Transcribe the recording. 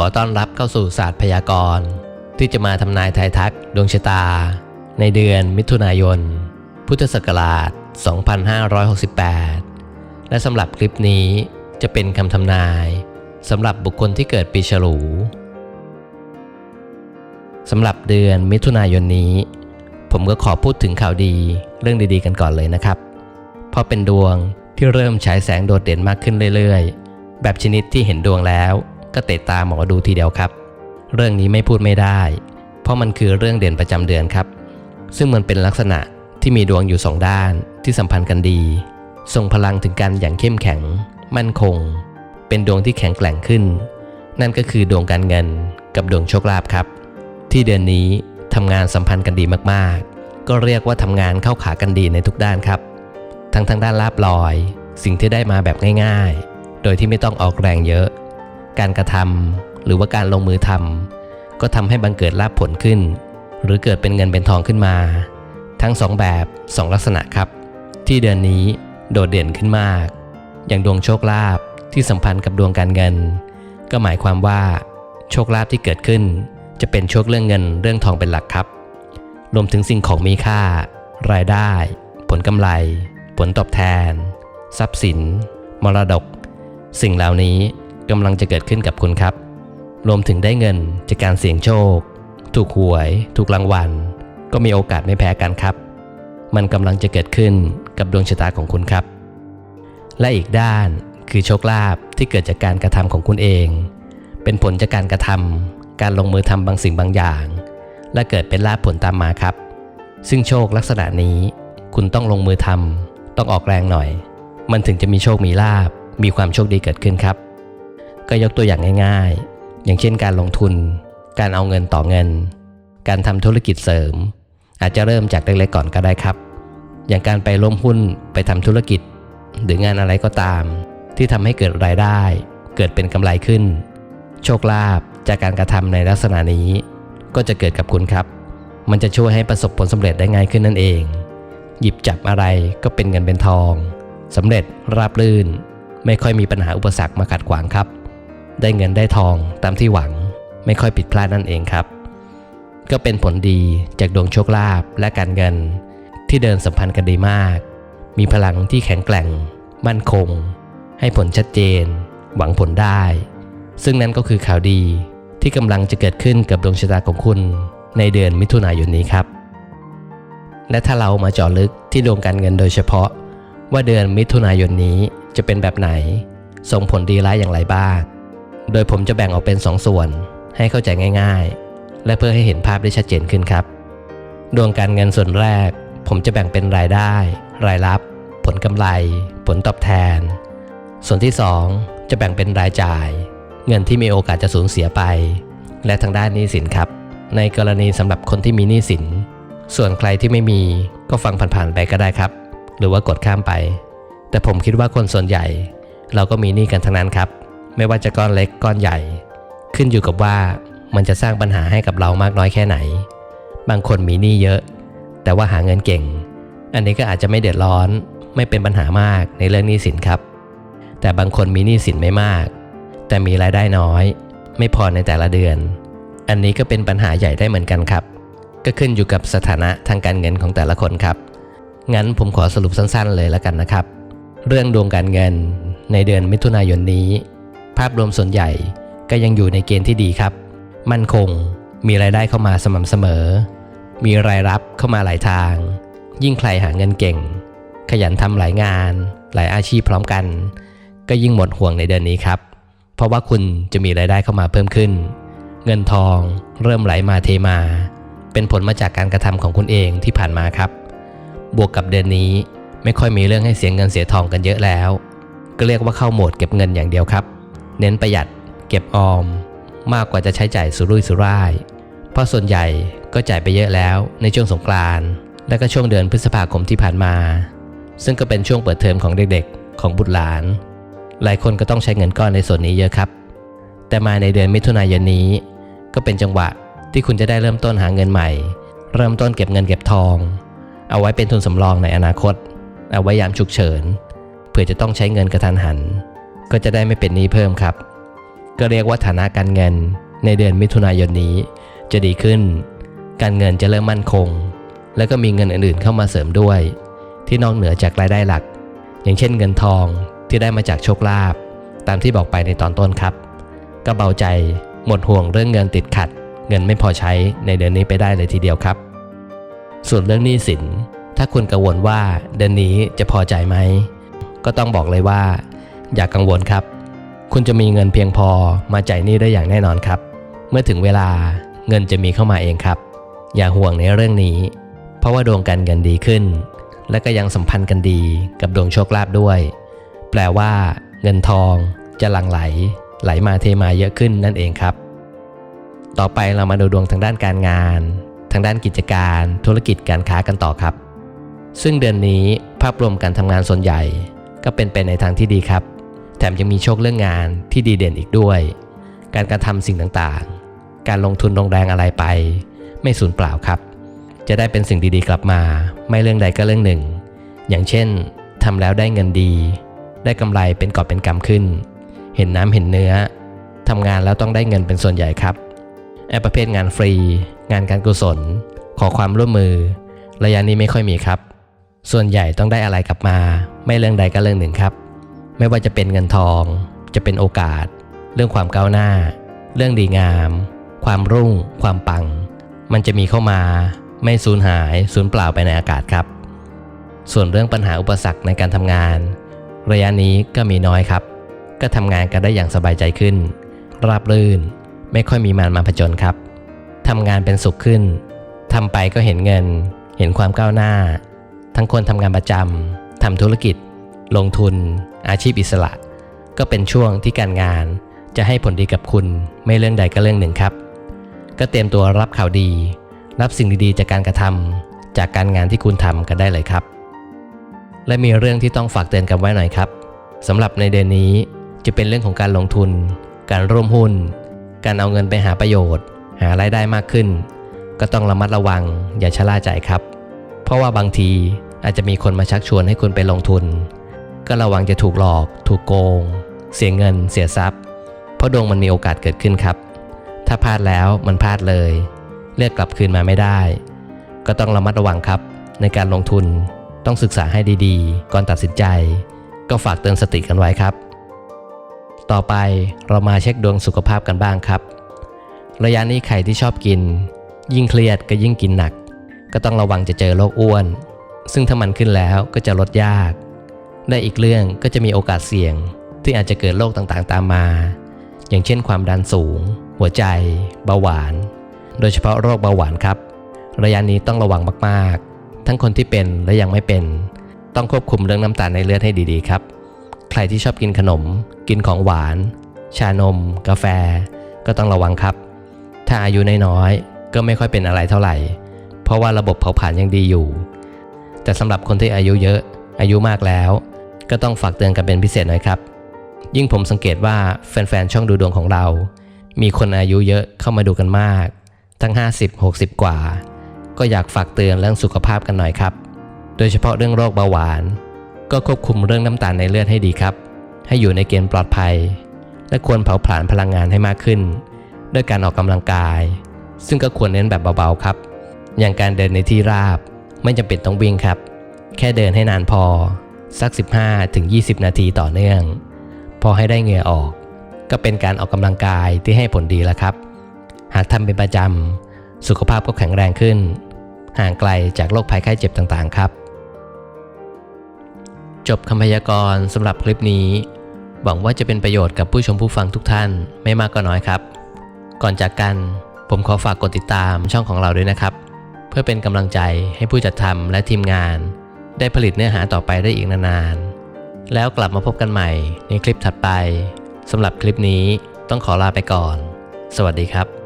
ขอต้อนรับเข้าสู่ศาสตร์พยากรณ์ ที่จะมาทำนายทายทักดวงชะตา ในเดือนมิถุนายน พุทธศักราช 2568 และสำหรับคลิปนี้จะเป็นคำทำนายสำหรับบุคคลที่เกิดปีฉลูสำหรับเดือนมิถุนายนนี้ ผมก็ขอพูดถึงข่าวดีเรื่องดีๆกันก่อนเลยนะครับ เพราะเป็นดวงที่เริ่มฉายแสงโดดเด่นมากขึ้นเรื่อยๆ แบบชนิดที่เห็นดวงแล้ว ก็เตะตาหมอดูทีเดียวครับ เรื่องนี้ไม่พูดไม่ได้ เพราะมันคือเรื่องเด่นประจำเดือนครับ ซึ่งมันเป็นลักษณะที่มีดวงอยู่สองด้านที่สัมพันธ์กันดีส่งพลังถึงกันอย่างเข้มแข็ง มั่นคง เป็นดวงที่แข็งแกร่งขึ้น นั่นก็คือดวงการเงินกับดวงโชคลาภครับ ที่เดือนนี้ทำงานสัมพันธ์กันดีมากๆ ก็เรียกว่าทำงานเข้าขากันดีในทุกด้านครับ ทั้งทางด้านลาบลอย สิ่งที่ได้มาแบบง่าย ๆ โดยที่ไม่ต้องออกแรงเยอะ การกระทำหรือว่าการลงมือทำก็ทำให้บังเกิดลาบผลขึ้น หรือเกิดเป็นเงินเป็นทองขึ้นมา ทั้งสองแบบสองลักษณะครับ ที่เดือนนี้โดดเด่นขึ้นมาก อย่างดวงโชคลาภที่สัมพันธ์กับดวงการเงิน ก็หมายความว่าโชคลาภที่เกิดขึ้น จะเป็นโชคเรื่องเงินเรื่องทองเป็นหลักครับ รวมถึงสิ่งของมีค่า รายได้ ผลกำไร ผลตอบแทน ทรัพย์สิน มรดก สิ่งเหล่านี้ กำลังจะเกิดขึ้นกับคุณครับ รวมถึงได้เงินจากการเสี่ยงโชค ถูกหวย ถูกรางวัล ก็มีโอกาสไม่แพ้กันครับ มันกำลังจะเกิดขึ้นกับดวงชะตาของคุณครับ และอีกด้านคือโชคลาภที่เกิดจากการกระทำของคุณเอง เป็นผลจากการกระทำการลงมือทำบางสิ่งบางอย่าง และเกิดเป็นลาภผลตามมาครับ ซึ่งโชคลักษณะนี้ คุณต้องลงมือทำต้องออกแรงหน่อย มันถึงจะมีโชคมีลาภมีความโชคดีเกิดขึ้นครับ ก็ยกตัวอย่างง่าย ๆ อย่างเช่นการลงทุน การเอาเงินต่อเงิน การทำธุรกิจเสริม อาจจะเริ่มจากเล็กๆก่อนก็ได้ครับ อย่างการไปร่วมหุ้นไปทำธุรกิจ หรืองานอะไรก็ตาม ที่ทำให้เกิดรายได้ เกิดเป็นกำไรขึ้น โชคลาภจากการกระทำในลักษณะนี้ ก็จะเกิดกับคุณครับ มันจะช่วยให้ประสบผลสำเร็จได้ง่ายขึ้นนั่นเอง หยิบจับอะไรก็เป็นเงินเป็นทองสำเร็จราบรื่น ไม่ค่อยมีปัญหาอุปสรรคมาขัดขวางครับ ได้เงินได้ทองตามที่หวัง ไม่ค่อยผิดพลาดนั่นเองครับ ก็เป็นผลดีจากดวงโชคลาภและการเงิน ที่เดินสัมพันธ์กันดีมาก มีพลังที่แข็งแกร่ง มั่นคง ให้ผลชัดเจน หวังผลได้ ซึ่งนั่นก็คือข่าวดีที่กำลังจะเกิดขึ้นกับดวงชะตาของคุณ ในเดือนมิถุนายนนี้ครับ และถ้าเรามาเจาะลึกที่ดวงการเงินโดยเฉพาะ ว่าเดือนมิถุนายนนี้จะเป็นแบบไหน ส่งผลดีร้ายอย่างไรบ้าง โดยผมจะแบ่งออกเป็น 2สส่วน ให้เข้าใจง่ายๆ และเพื่อให้เห็นภาพได้ชัดเจนขึ้นครับ ดวงการเงินส่วนแรก ผมจะแบ่งเป็นรายได้ รายรับ ผลกำไร ผลตอบแทน ส่วนที่ 2 จะแบ่งเป็นรายจ่าย เงินที่มีโอกาสจะสูญเสียไป และทางด้านหนี้สินครับ ในกรณีสำหรับคนที่มีหนี้สิน ส่วนใครที่ไม่มีก็ฟังผ่านๆไปก็ได้ครับ หรือว่ากดข้ามไป แต่ผมคิดว่าคนส่วนใหญ่ เราก็มีหนี้กันทั้งนั้นครับ ไม่ว่าจะก้อนเล็กก้อนใหญ่ ขึ้นอยู่กับว่ามันจะสร้างปัญหาให้กับเรามากน้อยแค่ไหน บางคนมีหนี้เยอะ แต่ว่าหาเงินเก่ง อันนี้ก็อาจจะไม่เดือดร้อน ไม่เป็นปัญหามากในเรื่องหนี้สินครับ แต่บางคนมีหนี้สินไม่มาก แต่มีรายได้น้อย ไม่พอในแต่ละเดือน อันนี้ก็เป็นปัญหาใหญ่ได้เหมือนกันครับ ก็ขึ้นอยู่กับสถานะทางการเงินของแต่ละคนครับ งั้นผมขอสรุปสั้นๆ เลยแล้วกันนะครับ เรื่องดวงการเงินในเดือนมิถุนายนนี้ ภาพรวมส่วนใหญ่ก็ยังอยู่ในเกณฑ์ที่ดีครับ มั่นคง มีรายได้เข้ามาสม่ำเสมอ มีรายรับเข้ามาหลายทาง ยิ่งใครหาเงินเก่ง ขยันทำหลายงาน หลายอาชีพพร้อมกัน ก็ยิ่งหมดห่วงในเดือนนี้ครับ เพราะว่าคุณจะมีรายได้เข้ามาเพิ่มขึ้น เงินทองเริ่มไหลมาเทมา เป็นผลมาจากการกระทำของคุณเองที่ผ่านมาครับ บวกกับเดือนนี้ไม่ค่อยมีเรื่องให้เสียเงินเสียทองกันเยอะแล้ว ก็เรียกว่าเข้าโหมดเก็บเงินอย่างเดียวครับ เน้นประหยัดเก็บออม มากกว่าจะใช้จ่ายสุรุ่ยสุร่าย เพราะส่วนใหญ่ก็จ่ายไปเยอะแล้วในช่วงสงกรานต์และก็ช่วงเดือนพฤษภาคมที่ผ่านมา ซึ่งก็เป็นช่วงเปิดเทอมของเด็กๆ ของบุตรหลาน หลายคนก็ต้องใช้เงินก้อนในส่วนนี้เยอะครับ แต่มาในเดือนมิถุนายนนี้ ก็เป็นจังหวะที่คุณจะได้เริ่มต้นหาเงินใหม่ เริ่มต้นเก็บเงินเก็บทอง เอาไว้เป็นทุนสำรองในอนาคต เอาไว้ยามฉุกเฉินเผื่อจะต้องใช้เงินกระทันหัน ก็จะได้ไม่เป็นหนี้เพิ่มครับ ก็เรียกว่าฐานะการเงินในเดือนมิถุนายนนี้ จะดีขึ้น การเงินจะเริ่มมั่นคง แล้วก็มีเงินอื่นๆเข้ามาเสริมด้วย ที่นอกเหนือจากรายได้หลัก อย่างเช่นเงินทองที่ได้มาจากโชคลาภตามที่บอกไปในตอนต้นครับ ก็เบาใจหมดห่วงเรื่องเงินติดขัด เงินไม่พอใช้ในเดือนนี้ไปได้เลยทีเดียวครับ ส่วนเรื่องหนี้สินถ้าคุณกังวลว่าเดือนนี้จะพอใจไหมก็ต้องบอกเลยว่า อย่ากกังวลครับ คุณจะมีเงินเพียงพอมาจ่ายหนี้ได้อย่างแน่นอนครับ เมื่อถึงเวลาเงินจะมีเข้ามาเองครับ อย่าห่วงในเรื่องนี้ เพราะว่าดวงการเงินดีขึ้น และก็ยังสัมพันธ์กันดีกับดวงโชคลาภด้วย แปลว่า เงินทองจะหลั่งไหล ไหลมาเทมาเยอะขึ้นนั่นเองครับ ต่อไปเรามาดูดวงทางด้านการงาน ทางด้านกิจการธุรกิจการค้ากันต่อครับซึ่งเดือนนี้ภาพรวมการทำงานส่วนใหญ่ก็เป็นไปในทางที่ดีครับ แถมยังมีโชคเรื่องงานที่ดีเด่นอีกด้วย การกระทำสิ่งต่างๆ การลงทุนลงแรงอะไรไป ไม่สูญเปล่าครับ จะได้เป็นสิ่งดีๆกลับมา ไม่เรื่องใดก็เรื่องหนึ่ง อย่างเช่นทำแล้วได้เงินดี ได้กำไรเป็นกอบเป็นกำขึ้น เห็นน้ำเห็นเนื้อทำงานแล้วต้องได้เงินเป็นส่วนใหญ่ครับไอ้ประเภทงานฟรี งานการกุศล ขอความร่วมมือ ระยะนี้ไม่ค่อยมีครับ ส่วนใหญ่ต้องได้อะไรกลับมา ไม่เรื่องใดก็เรื่องหนึ่งครับ ไม่ว่าจะเป็นเงินทอง จะเป็นโอกาส เรื่องความก้าวหน้า เรื่องดีงาม ความรุ่ง ความปัง มันจะมีเข้ามา ไม่สูญหายสูญเปล่าไปในอากาศครับ ส่วนเรื่องปัญหาอุปสรรคในการทำงาน ระยะนี้ก็มีน้อยครับ ก็ทำงานกันได้อย่างสบายใจขึ้น ราบรื่น ไม่ค่อยมีมารมาผจญครับทำงานเป็นสุขขึ้นทำไปก็เห็นเงิน เห็นความก้าวหน้า ทั้งคนทำงานประจำทำธุรกิจ ลงทุน อาชีพอิสระ ก็เป็นช่วงที่การงานจะให้ผลดีกับคุณไม่เรื่องใดก็เรื่องหนึ่งครับ ก็เตรียมตัวรับข่าวดี รับสิ่งดีๆ จากการกระทำจากการงานที่คุณทำกันได้เลยครับ และมีเรื่องที่ต้องฝากเตือนกันไว้หน่อยครับสำหรับในเดือนนี้จะเป็นเรื่องของการลงทุน การร่วมหุ้น การเอาเงินไปหาประโยชน์ หารายได้มากขึ้น ก็ต้องระมัดระวังอย่าชะล่าใจครับ เพราะว่าบางทีอาจจะมีคนมาชักชวนให้คุณไปลงทุน ก็ระวังจะถูกหลอก ถูกโกง เสียเงิน เสียทรัพย์ เพราะดวงมันมีโอกาสเกิดขึ้นครับ ถ้าพลาดแล้วมันพลาดเลยเรียกกลับคืนมาไม่ได้ ก็ต้องระมัดระวังครับ ในการลงทุนต้องศึกษาให้ดีๆ ก่อนตัดสินใจ ก็ฝากเตือนสติกันไว้ครับ ต่อไปเรามาเช็คดวงสุขภาพกันบ้างครับ ระยะนี้ใครที่ชอบกิน ยิ่งเครียดก็ยิ่งกินหนัก ก็ต้องระวังจะเจอโรคอ้วน ซึ่งถ้ามันขึ้นแล้วก็จะลดยาก ได้อีกเรื่องก็จะมีโอกาสเสี่ยง ที่อาจจะเกิดโรคต่างๆ ตามมา อย่างเช่นความดันสูง หัวใจ เบาหวาน โดยเฉพาะโรคเบาหวานครับ ระยะนี้ต้องระวังมากๆ ทั้งคนที่เป็นและยังไม่เป็น ต้องควบคุมเรื่องน้ำตาลในเลือดให้ดีๆครับ ใครที่ชอบกินขนม กินของหวาน ชานม กาแฟ ก็ต้องระวังครับ ถ้าอายุน้อยๆก็ไม่ค่อยเป็นอะไรเท่าไหร่ เพราะว่าระบบเผาผลาญยังดีอยู่ แต่สำหรับคนที่อายุเยอะ อายุมากแล้ว ก็ต้องฝากเตือนกันเป็นพิเศษหน่อยครับ ยิ่งผมสังเกตว่าแฟนๆ ช่องดูดวงของเรา มีคนอายุเยอะเข้ามาดูกันมาก ทั้ง 50-60 กว่า ก็อยากฝากเตือนเรื่องสุขภาพกันหน่อยครับ โดยเฉพาะเรื่องโรคเบาหวาน ก็ควบคุมเรื่องน้ำตาลในเลือดให้ดีครับ ให้อยู่ในเกณฑ์ปลอดภัย และควรเผาผลาญพลังงานให้มากขึ้น ด้วยการออกกำลังกาย ซึ่งก็ควรเน้นแบบเบาๆครับ อย่างการเดินในที่ราบ ไม่จำเป็นต้องวิ่งครับ แค่เดินให้นานพอ สัก 15-20 นาทีต่อเนื่อง พอให้ได้เหงื่อออก ก็เป็นการออกกำลังกายที่ให้ผลดีแล้วครับ หากทำเป็นประจำสุขภาพก็แข็งแรงขึ้น ห่างไกลจากโรคภัยไข้เจ็บต่างๆ ครับ จบคำพยากรณ์สำหรับคลิปนี้ หวังว่าจะเป็นประโยชน์กับผู้ชมผู้ฟังทุกท่านไม่มากก็น้อยครับ ก่อนจากกันผมขอฝากกดติดตามช่องของเราด้วยนะครับ เพื่อเป็นกำลังใจให้ผู้จัดทำและทีมงาน ได้ผลิตเนื้อหาต่อไปได้อีกนานๆ แล้วกลับมาพบกันใหม่ในคลิปถัดไปสำหรับคลิปนี้ต้องขอลาไปก่อน สวัสดีครับ